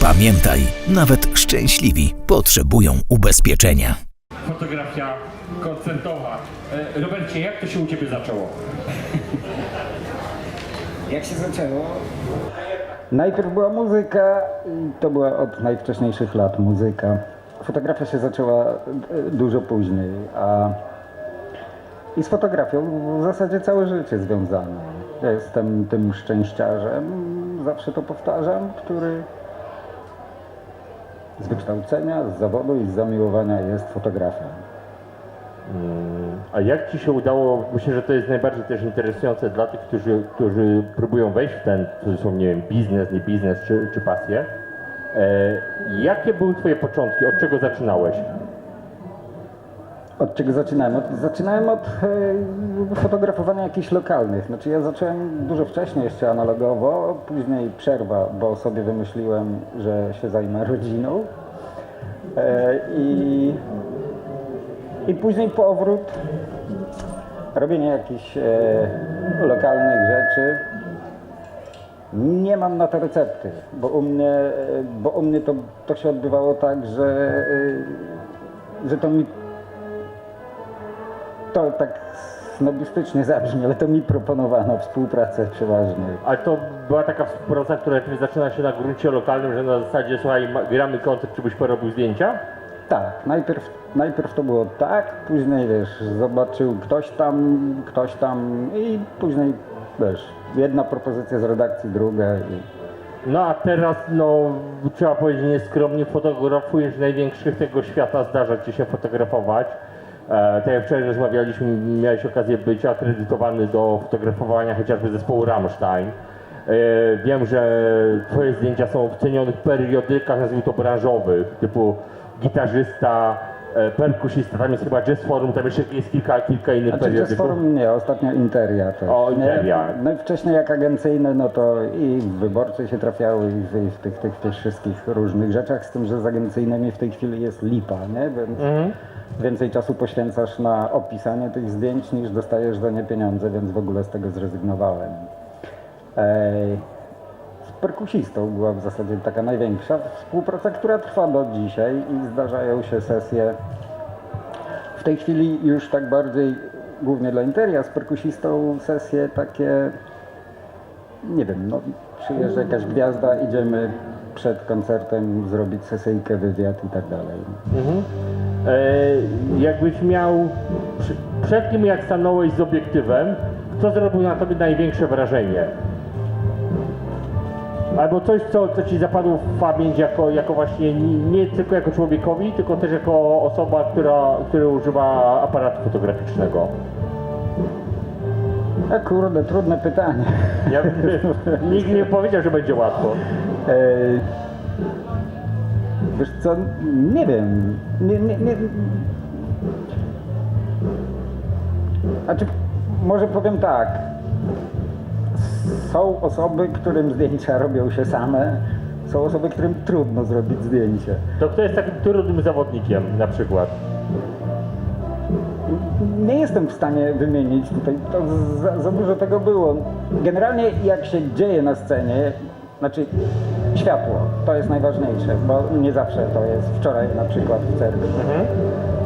Pamiętaj, nawet szczęśliwi potrzebują ubezpieczenia. fotografia koncertowa. E, Robercie, jak to się u Ciebie zaczęło? Jak się zaczęło? Najpierw była muzyka i to była od najwcześniejszych lat muzyka. Fotografia się zaczęła e, dużo później, a i z fotografią w zasadzie całe życie związane. Ja jestem tym szczęściarzem, zawsze to powtarzam, który z wykształcenia, z zawodu i z zamiłowania jest fotografem. A jak Ci się udało, myślę, że to jest najbardziej też interesujące dla tych, którzy, którzy próbują wejść w ten, w cudzysłowie, nie wiem, biznes, nie biznes czy, czy pasję. E, jakie były Twoje początki? Od czego zaczynałeś? Od czego zaczynałem? Od, zaczynałem od e, fotografowania jakichś lokalnych. Znaczy ja zacząłem dużo wcześniej jeszcze analogowo, później przerwa, bo sobie wymyśliłem, że się zajmę rodziną. E, i, I później powrót, robienie jakichś e, lokalnych rzeczy. Nie mam na to recepty, bo u mnie, e, bo u mnie to, to się odbywało tak, że, e, że to mi to tak snobistycznie zabrzmi, ale to mi proponowano współpracę przeważnie. Ale to była taka współpraca, która zaczyna się na gruncie lokalnym, że na zasadzie, słuchaj, gramy koncert, czy byś porobił zdjęcia? Tak, najpierw, najpierw to było tak, później wiesz, zobaczył ktoś tam, ktoś tam i później wiesz, jedna propozycja z redakcji, druga i No a teraz, no, trzeba powiedzieć nieskromnie, fotografujesz największych tego świata, zdarza Ci się fotografować. E, tak jak wczoraj rozmawialiśmy, miałeś okazję być akredytowany do fotografowania chociażby zespołu Rammstein. E, wiem, że Twoje zdjęcia są w cenionych periodykach, nazwijmy to branżowych, typu gitarzysta, e, perkusista, tam jest chyba Jazz Forum, tam jeszcze jest kilka, kilka innych Znaczy Jazz periodyków. Forum nie, ostatnio Interia też. O, nie? Interia. No i wcześniej jak agencyjne, no to i w wyborcy się trafiały i w, i w tych, tych, tych wszystkich różnych rzeczach, z tym, że z agencyjnymi w tej chwili jest lipa, nie? Więc Mhm. więcej czasu poświęcasz na opisanie tych zdjęć niż dostajesz za nie pieniądze, więc w ogóle z tego zrezygnowałem. Ej, perkusistą była w zasadzie taka największa współpraca, która trwa do dzisiaj i zdarzają się sesje w tej chwili już tak bardziej, głównie dla Interia, z perkusistą sesje takie, nie wiem, no przyjeżdża jakaś gwiazda, idziemy przed koncertem zrobić sesyjkę, wywiad i tak dalej. Mhm. E, jakbyś miał, przed tym jak stanąłeś z obiektywem, co zrobił na tobie największe wrażenie? Albo coś, co, co ci zapadło w pamięć jako, jako właśnie nie, tylko jako człowiekowi, tylko też jako osoba, która, która używa aparatu fotograficznego. A kurde, trudne pytanie. Ja, nikt nie powiedział, że będzie łatwo. Ej, wiesz co, nie wiem, nie, nie, nie. Znaczy, może powiem tak. Są osoby, którym zdjęcia robią się same. Są osoby, którym trudno zrobić zdjęcie. To kto jest takim trudnym zawodnikiem na przykład? Nie jestem w stanie wymienić tutaj, to za, za dużo tego było. Generalnie jak się dzieje na scenie, znaczy światło, to jest najważniejsze, bo nie zawsze to jest. Wczoraj na przykład w cyrku.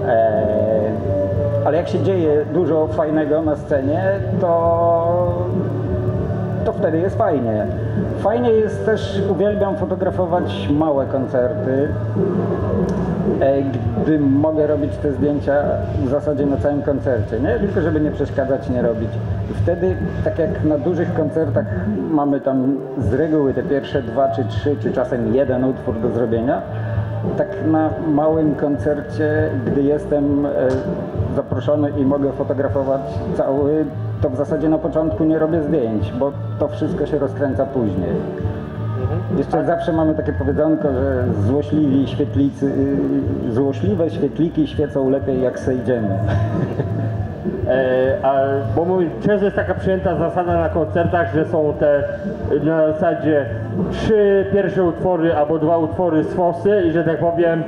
Eee, ale jak się dzieje dużo fajnego na scenie, to, to wtedy jest fajnie. Fajnie jest też, uwielbiam fotografować małe koncerty, e, gdy mogę robić te zdjęcia w zasadzie na całym koncercie, nie? Tylko żeby nie przeszkadzać, nie robić. I wtedy, tak jak na dużych koncertach mamy tam z reguły te pierwsze dwa czy trzy, czy czasem jeden utwór do zrobienia, tak na małym koncercie, gdy jestem e, zaproszony i mogę fotografować cały, to w zasadzie na początku nie robię zdjęć, bo to wszystko się rozkręca później. Jeszcze zawsze mamy takie powiedzonko, że złośliwi świetlicy, y, złośliwe świetliki świecą lepiej jak sejdziemy. E, a, bo mój, często jest taka przyjęta zasada na koncertach, że są te na zasadzie trzy pierwsze utwory albo dwa utwory z fosy i że tak powiem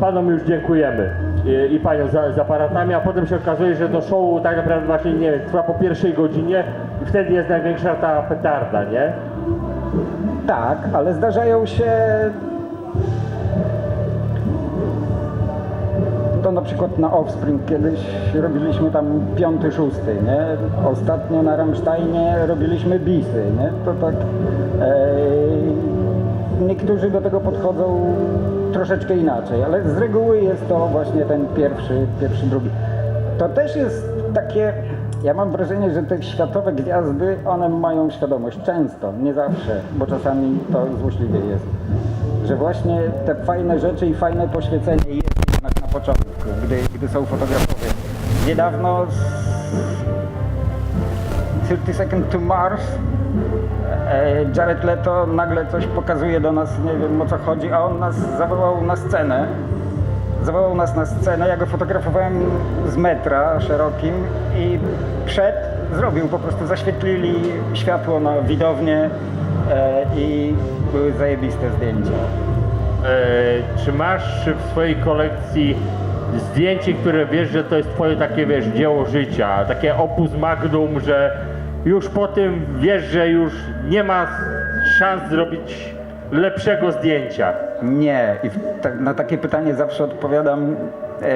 panom już dziękujemy i, paniom za, za aparatami, a potem się okazuje, że to show tak naprawdę właśnie nie wiem, trwa po pierwszej godzinie i wtedy jest największa ta petarda, nie? Tak, ale zdarzają się. To na przykład na Offspring kiedyś robiliśmy tam piąty, szósty, nie? Ostatnio na Rammsteinie robiliśmy bisy, nie? To tak. E, niektórzy do tego podchodzą troszeczkę inaczej, ale z reguły jest to właśnie ten pierwszy, pierwszy, drugi. To też jest takie. Ja mam wrażenie, że te światowe gwiazdy, one mają świadomość często, nie zawsze, bo czasami to złośliwie jest, że właśnie te fajne rzeczy i fajne poświecenie jest jednak na początku, gdy, gdy są fotografowie. Niedawno z 30 Second to Mars Jared Leto nagle coś pokazuje do nas, nie wiem o co chodzi, a on nas zawołał na scenę. Zawołał nas na scenę, ja go fotografowałem z metra szerokim i przed zrobił, po prostu zaświetlili światło na widownię e, i były zajebiste zdjęcia. E, czy masz w swojej kolekcji zdjęcie, które wiesz, że to jest twoje takie, wiesz, dzieło życia, takie opus magnum, że już po tym wiesz, że już nie ma szans zrobić lepszego zdjęcia? Nie. I ta, na takie pytanie zawsze odpowiadam e,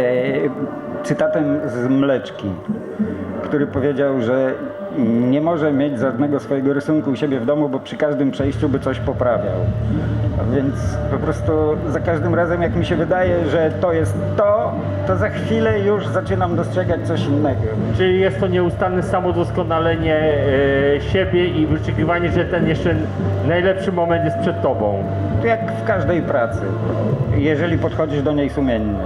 cytatem z Mleczki, który powiedział, że nie może mieć żadnego swojego rysunku u siebie w domu, bo przy każdym przejściu by coś poprawiał. Więc po prostu za każdym razem, jak mi się wydaje, że to jest to, to za chwilę już zaczynam dostrzegać coś innego. Czyli jest to nieustanne samodoskonalenie e, siebie i wyczekiwanie, że ten jeszcze najlepszy moment jest przed tobą. To jak w każdej pracy, jeżeli podchodzisz do niej sumiennie.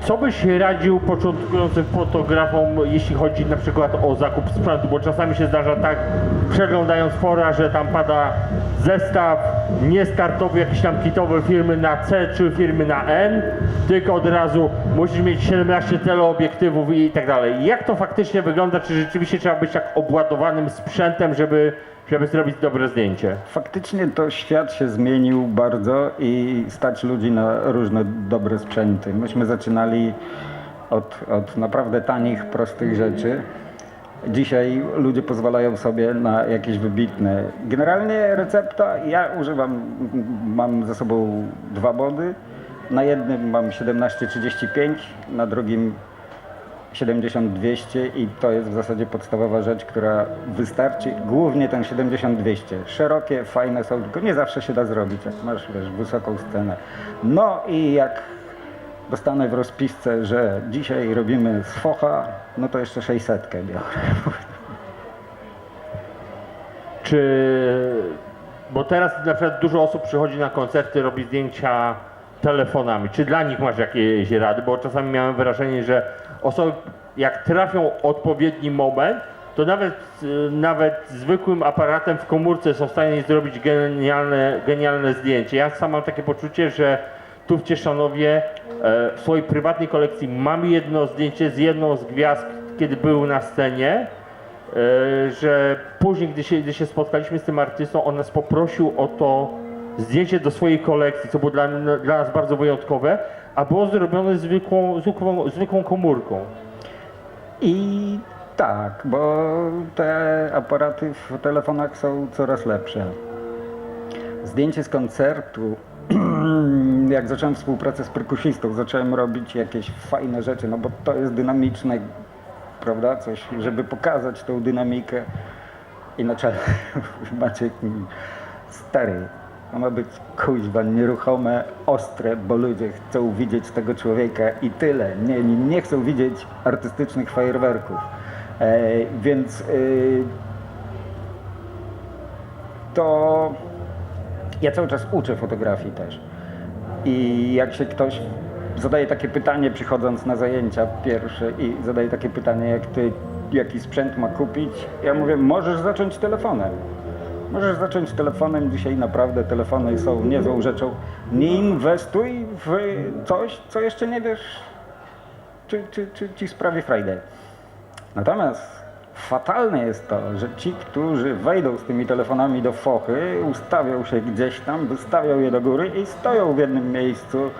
Co byś radził początkującym fotografom, jeśli chodzi na przykład o zakup sprzętu? Bo czasami się zdarza tak, przeglądając fora, że tam pada zestaw niestartowy, jakiś tam kitowy firmy na C czy firmy na N, tylko od razu musisz mieć 17 teleobiektywów i tak dalej. Jak to faktycznie wygląda? Czy rzeczywiście trzeba być tak obładowanym sprzętem, żeby, żeby zrobić dobre zdjęcie? Faktycznie to świat się zmienił bardzo i stać ludzi na różne dobre sprzęty. Myśmy zaczynali od, od naprawdę tanich, prostych rzeczy. Dzisiaj ludzie pozwalają sobie na jakieś wybitne. Generalnie recepta, ja używam, mam ze sobą dwa body. Na jednym mam 17-35, na drugim 70-200 i to jest w zasadzie podstawowa rzecz, która wystarczy. Głównie ten 70-200. Szerokie, fajne są, tylko nie zawsze się da zrobić, jak masz wiesz, wysoką scenę. No i jak dostanę w rozpisce, że dzisiaj robimy z focha, no to jeszcze 600 biorę. Czy. Bo teraz na przykład dużo osób przychodzi na koncerty, robi zdjęcia telefonami. Czy dla nich masz jakieś rady? Bo czasami miałem wrażenie, że osoby, jak trafią odpowiedni moment, to nawet, y, nawet zwykłym aparatem w komórce są w stanie zrobić genialne, genialne zdjęcie. Ja sam mam takie poczucie, że tu w Cieszanowie e, w swojej prywatnej kolekcji mam jedno zdjęcie z jedną z gwiazd, kiedy był na scenie. E, że później, gdy się, gdy się spotkaliśmy z tym artystą, on nas poprosił o to zdjęcie do swojej kolekcji, co było dla, dla nas bardzo wyjątkowe, a było zrobione zwykłą, zwykłą, zwykłą komórką. I tak, bo te aparaty w telefonach są coraz lepsze. Zdjęcie z koncertu, jak zacząłem współpracę z perkusistą, zacząłem robić jakieś fajne rzeczy, no bo to jest dynamiczne, prawda, coś, żeby pokazać tą dynamikę. I na czele stary, to ma być kuźwa nieruchome, ostre, bo ludzie chcą widzieć tego człowieka i tyle. Nie, nie, chcą widzieć artystycznych fajerwerków. E, więc y, to ja cały czas uczę fotografii też. I jak się ktoś zadaje takie pytanie, przychodząc na zajęcia pierwsze i zadaje takie pytanie, jak ty, jaki sprzęt ma kupić, ja mówię, możesz zacząć telefonem. Możesz zacząć telefonem, dzisiaj naprawdę telefony są niezłą rzeczą. Nie inwestuj w coś, co jeszcze nie wiesz, czy, czy, czy ci sprawi frajdę. Natomiast fatalne jest to, że ci, którzy wejdą z tymi telefonami do fochy, ustawią się gdzieś tam, wystawią je do góry i stoją w jednym miejscu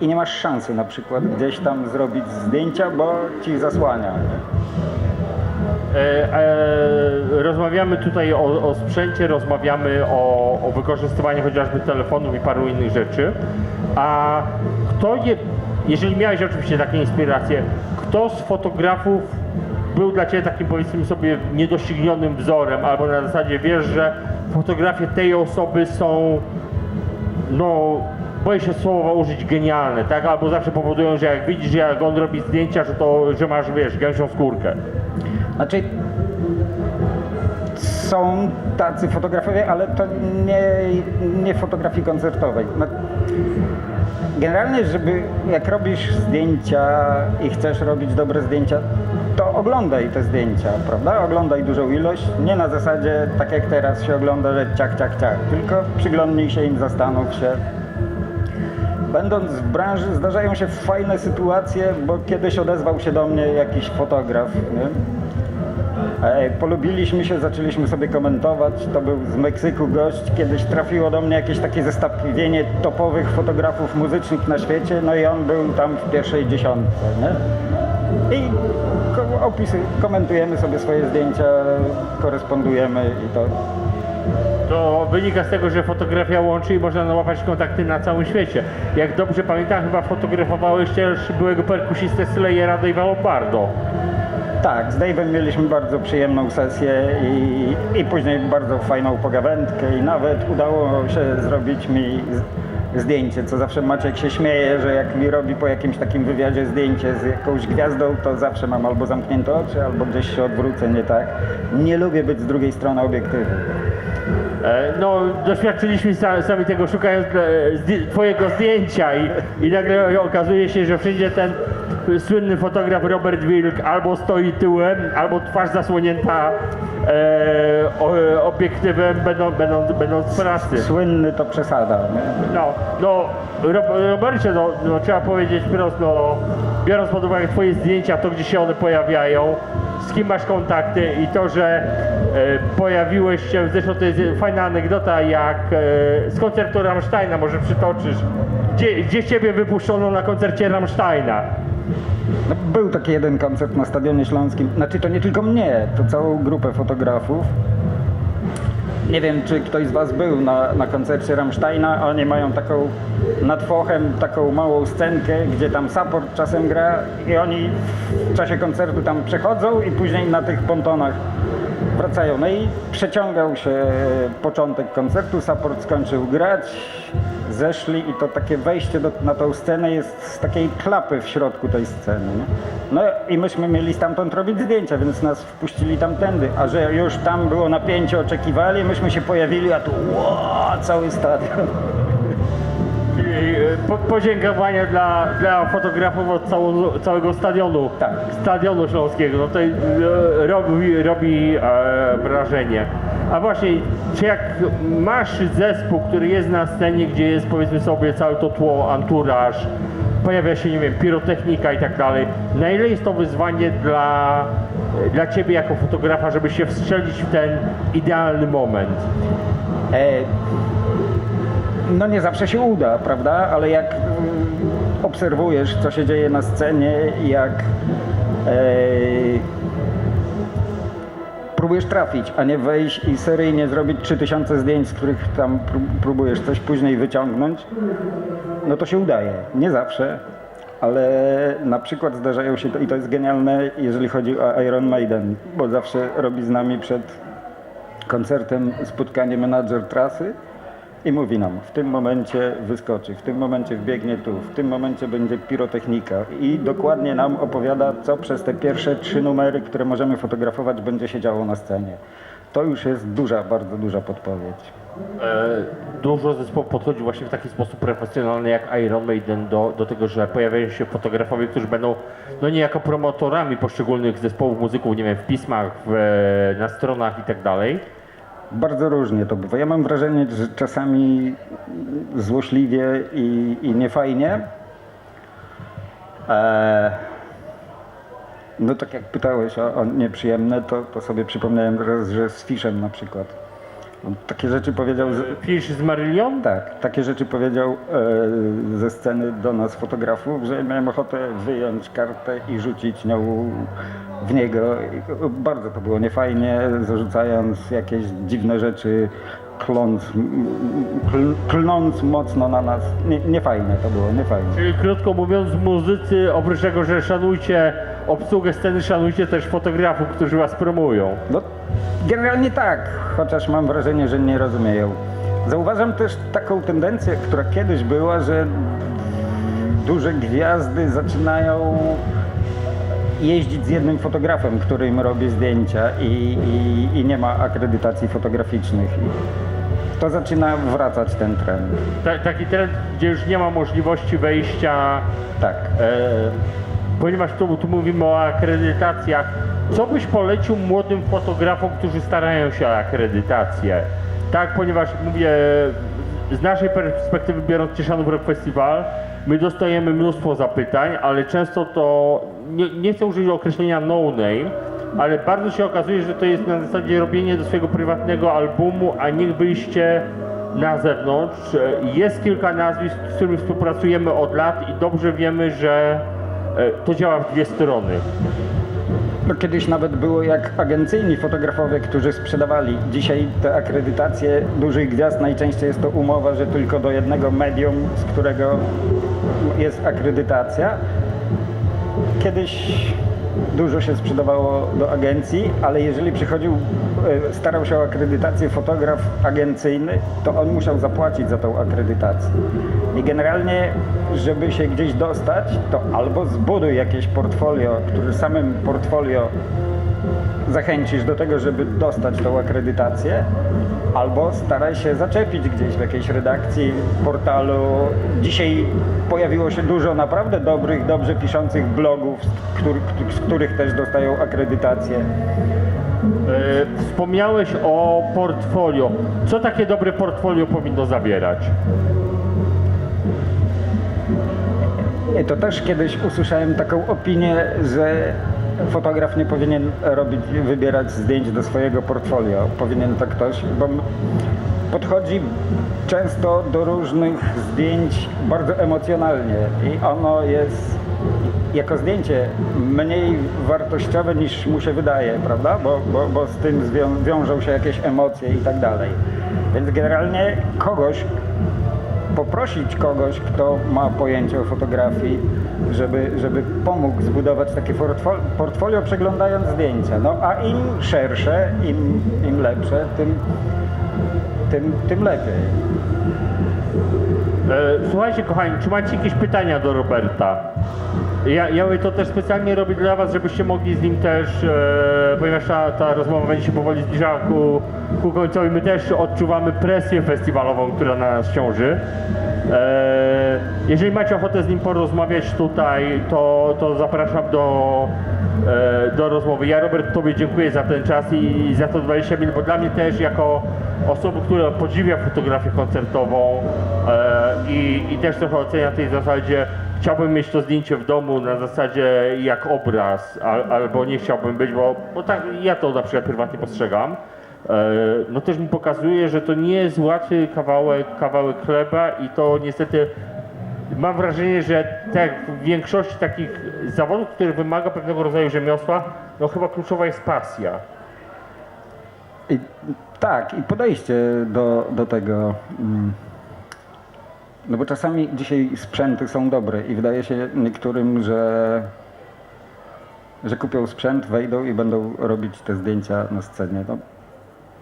i nie masz szansy na przykład gdzieś tam zrobić zdjęcia, bo ci zasłania. E, e, rozmawiamy tutaj o, o sprzęcie, rozmawiamy o, o wykorzystywaniu chociażby telefonów i paru innych rzeczy. A kto je, jeżeli miałeś oczywiście takie inspiracje, kto z fotografów był dla Ciebie takim powiedzmy sobie niedoścignionym wzorem, albo na zasadzie wiesz, że fotografie tej osoby są no, boję się słowa użyć genialne, tak? Albo zawsze powodują, że jak widzisz, jak on robi zdjęcia, że to, że masz, wiesz, gęsią skórkę. Znaczy, są tacy fotografowie, ale to nie, nie fotografii koncertowej. No, generalnie, żeby jak robisz zdjęcia i chcesz robić dobre zdjęcia, to oglądaj te zdjęcia, prawda? Oglądaj dużą ilość, nie na zasadzie tak jak teraz się ogląda, że ciach, ciach, ciach, tylko przyglądnij się im, zastanów się. Będąc w branży zdarzają się fajne sytuacje, bo kiedyś odezwał się do mnie jakiś fotograf, nie? Polubiliśmy się, zaczęliśmy sobie komentować. To był z Meksyku gość. Kiedyś trafiło do mnie jakieś takie zestawienie topowych fotografów muzycznych na świecie, no i on był tam w pierwszej dziesiątce, nie? I opisy, komentujemy sobie swoje zdjęcia, korespondujemy i to To wynika z tego, że fotografia łączy i można nałapać kontakty na całym świecie. Jak dobrze pamiętam, chyba fotografowałeś też byłego perkusistę Slayera Dave'a Lombardo. Tak, z Dave'em mieliśmy bardzo przyjemną sesję i, i później bardzo fajną pogawędkę i nawet udało się zrobić mi zdjęcie, co zawsze Maciek się śmieje, że jak mi robi po jakimś takim wywiadzie zdjęcie z jakąś gwiazdą, to zawsze mam albo zamknięte oczy, albo gdzieś się odwrócę nie tak. Nie lubię być z drugiej strony obiektywu. E, No, doświadczyliśmy sa- sami tego szukając e, twojego zdjęcia i, i nagle okazuje się, że wszędzie ten słynny fotograf Robert Wilk albo stoi tyłem, albo twarz zasłonięta e, obiektywem, będą, będą, będąc w pracy. Słynny to przesada. No, no Ro- Robercie, no, no trzeba powiedzieć wprost, no, biorąc pod uwagę twoje zdjęcia, to gdzie się one pojawiają, z kim masz kontakty i to, że e, pojawiłeś się, zresztą to jest fajna anegdota, jak e, z koncertu Rammsteina, może przytoczysz, gdzie, gdzie ciebie wypuszczono na koncercie Rammsteina? No, był taki jeden koncert na Stadionie Śląskim. Znaczy to nie tylko mnie, to całą grupę fotografów. Nie wiem, czy ktoś z Was był na, na koncercie Rammsteina. Oni mają taką nad fochem taką małą scenkę, gdzie tam support czasem gra i oni w czasie koncertu tam przechodzą i później na tych pontonach wracają. No i przeciągał się początek koncertu, support skończył grać, zeszli i to takie wejście do, na tą scenę jest z takiej klapy w środku tej sceny. Nie? No i myśmy mieli stamtąd robić zdjęcia, więc nas wpuścili tamtędy, a że już tam było napięcie, oczekiwali, myśmy się pojawili, a tu ło, cały stadion. Po, podziękowania dla, dla fotografów od całą, całego stadionu. Tak. Stadionu Śląskiego. No to e, robi, robi e, wrażenie. A właśnie, czy jak masz zespół, który jest na scenie, gdzie jest powiedzmy sobie całe to tło, anturaż, pojawia się, nie wiem, pirotechnika i tak dalej, na ile jest to wyzwanie dla, dla ciebie jako fotografa, żeby się wstrzelić w ten idealny moment? E, no nie zawsze się uda, prawda? Ale jak mm, obserwujesz, co się dzieje na scenie, jak e, próbujesz trafić, a nie wejść i seryjnie zrobić 3000 zdjęć, z których tam pró- próbujesz coś później wyciągnąć, no to się udaje. Nie zawsze, ale na przykład zdarzają się, to, i to jest genialne, jeżeli chodzi o Iron Maiden, bo zawsze robi z nami przed koncertem spotkanie menadżer trasy i mówi nam, w tym momencie wyskoczy, w tym momencie wbiegnie tu, w tym momencie będzie pirotechnika i dokładnie nam opowiada, co przez te pierwsze trzy numery, które możemy fotografować, będzie się działo na scenie. To już jest duża, bardzo duża podpowiedź. E, dużo zespołów podchodzi właśnie w taki sposób profesjonalny jak Iron Maiden do, do tego, że pojawiają się fotografowie, którzy będą no niejako promotorami poszczególnych zespołów muzyków, nie wiem, w pismach, w, na stronach i tak. Bardzo różnie to bywa. Ja mam wrażenie, że czasami złośliwie i, i niefajnie. Eee, no tak jak pytałeś o, o nieprzyjemne, to, to sobie przypomniałem raz, że z Fiszem na przykład. On takie rzeczy powiedział, z, Fisz z Marylią? tak, takie rzeczy powiedział e, ze sceny do nas fotografów, że miałem ochotę wyjąć kartę i rzucić nią w niego. I bardzo to było niefajnie, zarzucając jakieś dziwne rzeczy, kląc, kl, klnąc mocno na nas. Nie, niefajne to było, niefajne. Czyli krótko mówiąc, muzycy, oprócz tego, że szanujcie obsługę sceny, szanujcie też fotografów, którzy was promują. No, generalnie tak, chociaż mam wrażenie, że nie rozumieją. Zauważam też taką tendencję, która kiedyś była, że duże gwiazdy zaczynają jeździć z jednym fotografem, który im robi zdjęcia i, i, i nie ma akredytacji fotograficznych. I to zaczyna wracać ten trend. Ta, taki trend, gdzie już nie ma możliwości wejścia Tak. E, ponieważ tu, tu mówimy o akredytacjach, co byś polecił młodym fotografom, którzy starają się o akredytację? Tak, ponieważ mówię, z naszej perspektywy biorąc Cieszanów Rock Festival, my dostajemy mnóstwo zapytań, ale często to, nie, nie chcę użyć określenia no name, ale bardzo się okazuje, że to jest na zasadzie robienie do swojego prywatnego albumu, a nie wyjście na zewnątrz. Jest kilka nazwisk, z którymi współpracujemy od lat i dobrze wiemy, że to działa w dwie strony. No, kiedyś nawet było jak agencyjni fotografowie, którzy sprzedawali. Dzisiaj te akredytacje dużych gwiazd najczęściej jest to umowa, że tylko do jednego medium, z którego jest akredytacja. Kiedyś dużo się sprzedawało do agencji, ale jeżeli przychodził, e, starał się o akredytację fotograf agencyjny, to on musiał zapłacić za tą akredytację. I generalnie, żeby się gdzieś dostać, to albo zbuduj jakieś portfolio, które samym portfolio zachęcisz do tego, żeby dostać tą akredytację, albo staraj się zaczepić gdzieś w jakiejś redakcji, portalu. Dzisiaj pojawiło się dużo naprawdę dobrych, dobrze piszących blogów, z których, z których też dostają akredytację. E, Wspomniałeś o portfolio. Co takie dobre portfolio powinno zawierać? To też kiedyś usłyszałem taką opinię, że fotograf nie powinien robić, wybierać zdjęć do swojego portfolio. Powinien to ktoś, bo podchodzi często do różnych zdjęć bardzo emocjonalnie i ono jest jako zdjęcie mniej wartościowe niż mu się wydaje, prawda? Bo, bo, bo z tym zwią- wiążą się jakieś emocje i tak dalej. Więc generalnie kogoś, poprosić kogoś, kto ma pojęcie o fotografii, żeby, żeby pomógł zbudować takie portfolio, przeglądając zdjęcia. No a im szersze, im, im lepsze, tym, tym, tym lepiej. E, Słuchajcie kochani, czy macie jakieś pytania do Roberta? Ja, ja to też specjalnie robię dla was, żebyście mogli z nim też, e, ponieważ ta, ta rozmowa będzie się powoli zbliżała ku, ku końcowi, my też odczuwamy presję festiwalową, która na nas ciąży. E, jeżeli macie ochotę z nim porozmawiać tutaj, to, to zapraszam do, e, do rozmowy. Ja Robert Tobie dziękuję za ten czas i, za to 20 minut, bo dla mnie też jako osoby, która podziwia fotografię koncertową e, i, i też trochę ocenia tej zasadzie, chciałbym mieć to zdjęcie w domu na zasadzie jak obraz, al, albo nie chciałbym być, bo, bo tak ja to na przykład prywatnie postrzegam. E, no też mi pokazuje, że to nie jest łatwy kawałek, kawałek chleba i to niestety mam wrażenie, że tak w większości takich zawodów, które wymaga pewnego rodzaju rzemiosła, no chyba kluczowa jest pasja. I, tak, i podejście do, do tego. mm, No bo czasami dzisiaj sprzęty są dobre i wydaje się niektórym, że, że kupią sprzęt, wejdą i będą robić te zdjęcia na scenie. No,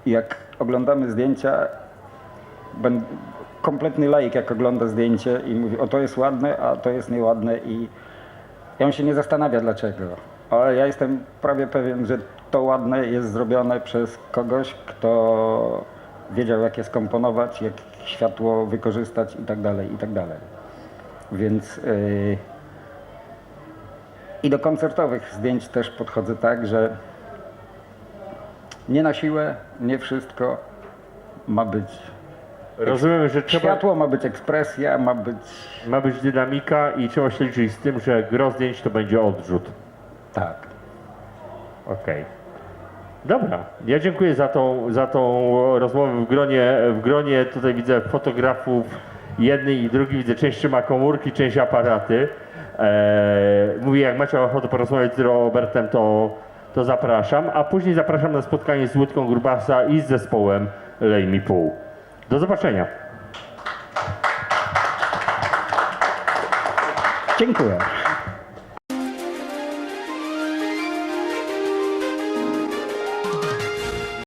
jak oglądamy zdjęcia, ben, kompletny laik jak ogląda zdjęcie i mówi, o to jest ładne, a to jest nieładne i i on się nie zastanawia dlaczego. Ale ja jestem prawie pewien, że to ładne jest zrobione przez kogoś, kto wiedział jak je skomponować, jak światło wykorzystać i tak dalej, i tak dalej. Więc yy, i do koncertowych zdjęć też podchodzę tak, że nie na siłę, nie wszystko, ma być Rozumiem, że trzeba, światło, ma być ekspresja, ma być ma być dynamika i trzeba się liczyć z tym, że gro zdjęć to będzie odrzut. tak. Okej. Dobra, ja dziękuję za tą, za tą rozmowę w gronie, w gronie tutaj widzę fotografów jednej i drugiej, widzę część trzyma komórki, część aparaty. Eee, mówię, jak macie ochotę porozmawiać z Robertem, to, to zapraszam, a później zapraszam na spotkanie z Łódką Grubasa i z zespołem Lej mi pół. Do zobaczenia. Dziękuję.